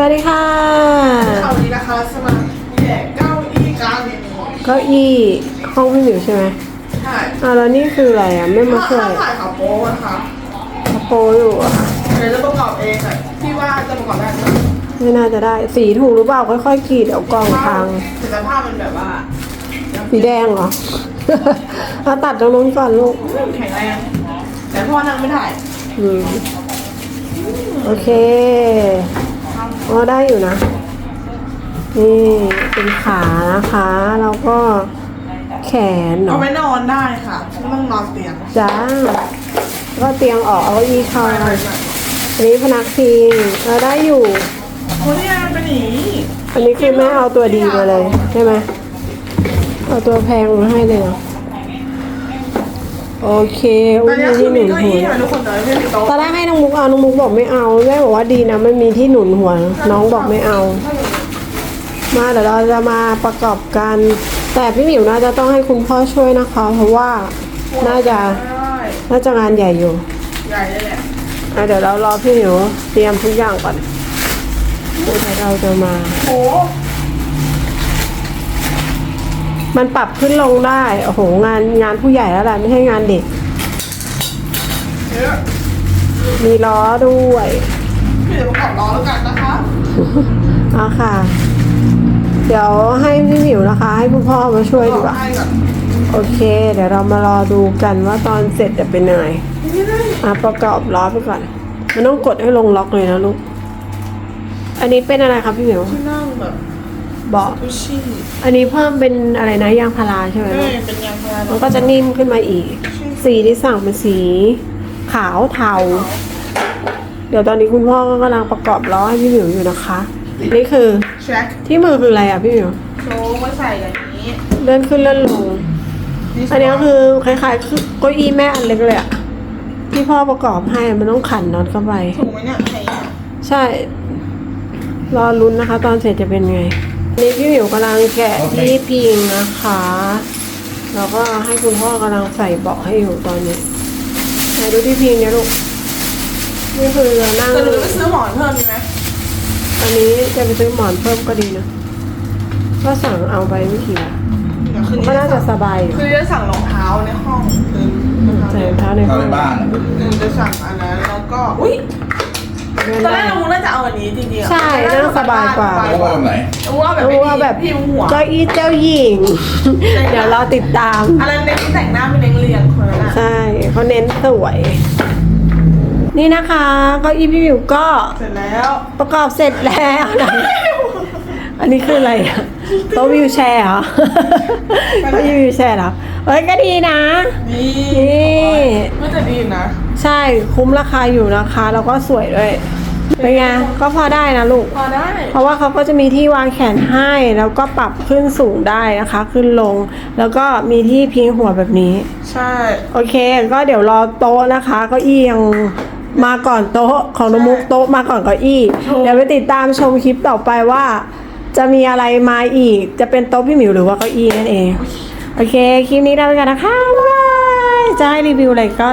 สวัสดีค่ะคราวนี้นะคะสมาแย่เก้าอี้กลางเนี่ยเก้าอี้ห้องพี่หมิวใช่ไหมใช่อ่าแล้วนี่คืออะไรอะไม่มาถ้าช่วยถ่ายข่าวโป๊นะคะกระโปรงอยู่อะเดี๋ยวจะประกอบเองอะที่ว่าจะประกอบได้ไหมไม่น่าจะได้ สีถูกหรือเปล่าค่อยๆกรีดเอากล้องพังแต่ภาพมันแบบว่า สีแดงเหรอเอาตัดตรงนู้นก่อนลูกแข็งแรงแต่พ่อนั่งไม่ถ่ายอืมโอเค อ๋อได้อยู่นะ นี่เป็นขานะคะ แล้วก็แขนเอาเนาะไว้นอนได้ค่ะไม่ต้องนอนเตียงจ้าแล้วก็เตียงออกเอาเก้าอี้เข้าไปนะไปอันนี้พนักพิงเราได้อยู่ โอ้ยเนี่ยมันเป็นอย่างนี้อันนี้คือแม่เอาตัวดีมาเลยใช่ไหมเอาตัวแพงมาให้เลยเหรอ โอเคตอุ้อยนนี้มีคือที่หมีนุนเก้าหัอี้วค่ะทุกคนแต่ไม่มีโต๊ะตอนแรกให้น้องมุกเอาน้องมุกบอกไม่เอาแม่บอกว่าดีนะมันมีที่หนุนหัว น้องบอกไม่เอา มาเดี๋ยวเราจะมาประกอบกัน แต่พี่หมิวน่าจะต้องให้คุณพ่อช่วยนะคะ เพราะว่าน่าจะได้น่าจะงานใหญ่อยู่ใหญ่เลยแหละ อะเดี๋ยวเรารอพี่หมิวเตรียมทุกอย่างก่อนเดี๋ยวเราจะมาโอ้ มันปรับขึ้นลงได้ โอ้โห งานงานผู้ใหญ่แล้วแหละไม่ใช่งานเด็กเยอะมีล้อด้วยพี่เดี๋ยวประกอบล้อแล้วกันนะคะเอาค่ะ เดี๋ยวให้พี่หมิวนะคะ ให้คุณพ่อมาช่วยดีกว่า ให้ก่อนโอเค เดี๋ยวเรามารอดูกันว่าตอนเสร็จจะเป็นยังไงไม่ได้อะประกอบล้อไปก่อน มันต้องกดให้ลงล็อกเลยนะลูก อันนี้เป็นอะไรครับพี่หมิวที่นั่งแบบเบาะกุชชี่อันนี้เพิ่มเป็นอะไรนะยางพาราใช่ไหมเอ้ลูยกเป็นยางพารามันก็จะนิ่มขึ้นมาอีก สีที่สั่งเป็นสีขาวเทา เดี๋ยวตอนนี้คุณพ่อก็กำลังประกอบล้อให้พี่หมิวอยู่นะคะ นี่คือเช็คที่มือคืออะไรอะพี่หมิวโชว์มาใส่อย่างนี้เลื่อนขึ้นเลื่อนลง อันนี้ก็คือคล้ายๆคือเก้าอี้แม่อันเล็กเลยอะที่พ่อประกอบให้มันต้องขันน็อตเข้าไป ถูกไหมเนี่ยไทยอะใช่ รอลุ้นนะคะ ตอนเสร็จจะเป็นไง นี่พี่หมิวกำลังแกะที่พิงนะคะ แล้วก็ให้คุณพ่อกำลังใส่เบาะให้อยู่ตอนนี้ไหนดูที่พิงเนี่ยลูก นี่คือนั่งแต่หนูไปซื้อหมอนเพิ่มดีไหมอันนี้จะไปซื้อหมอนเพิ่มก็ดีนะก็สั่งเอาไปไม่กี่บาทเดี๋ยวคืนก็นี้น่าจะสบายอยู่คือจะสั่งรองเท้าในห้องคือรองเท้าใส่รองเท้าในเข้าห้อในงบ้านอะหนูจะสั่งอันนั้นแล้วก็ อุ้ย ตอนแรกเราน่าจะเอาอันนี้จริงๆอะใช่น่าสบายกว่า แล้วก็แบบไหนเอาว่าแบบรู้ว่าแบบพิมพ์หัว เก้าอี้เจ้าหญิง เดี๋ยวเราติดตามอันนั้นเน้นแต่งหน้าเป็นเน้นเรียงคนละใช่เขาเน้นสวย นี่นะคะเก้าอี้พี่วิวก็เสร็จแล้ว ประกอบเสร็จแล้วนะ อันนี้คืออะไรอะโต๊ะวิวแชร์เหรอเก้าอี้วิวแชร์เหรอเอ้ยก็ดีนะ นี่นี่มันจะดีนะ ใช่คุ้มราคาอยู่นะคะ แล้วก็สวยด้วยเป็นไงก็พอได้นะลูกพอได้ เพราะว่าเขาก็จะมีที่วางแขนให้แล้วก็ปรับขึ้นสูงได้นะคะ ขึ้นลง แล้วก็มีที่พิงหัวแบบนี้ ใช่ โอเค ก็เดี๋ยวรอโต๊ะนะคะเก้าอี้ยังมาก่อนโต๊ะของนองมุกโต๊ะมาก่อนเก้าอี้ เดี๋ยวไปติดตามชมคลิปต่อไปว่า จะมีอะไรมาอีก จะเป็นโต๊ะพี่หมิวหรือว่าเก้าอี้นั่นเอง โอเค คลิปนี้ลาไปกันนะคะบ๊ายบายจะให้รีวิวอะไรก็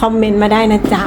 คอมเมนต์มาได้นะจ๊ะ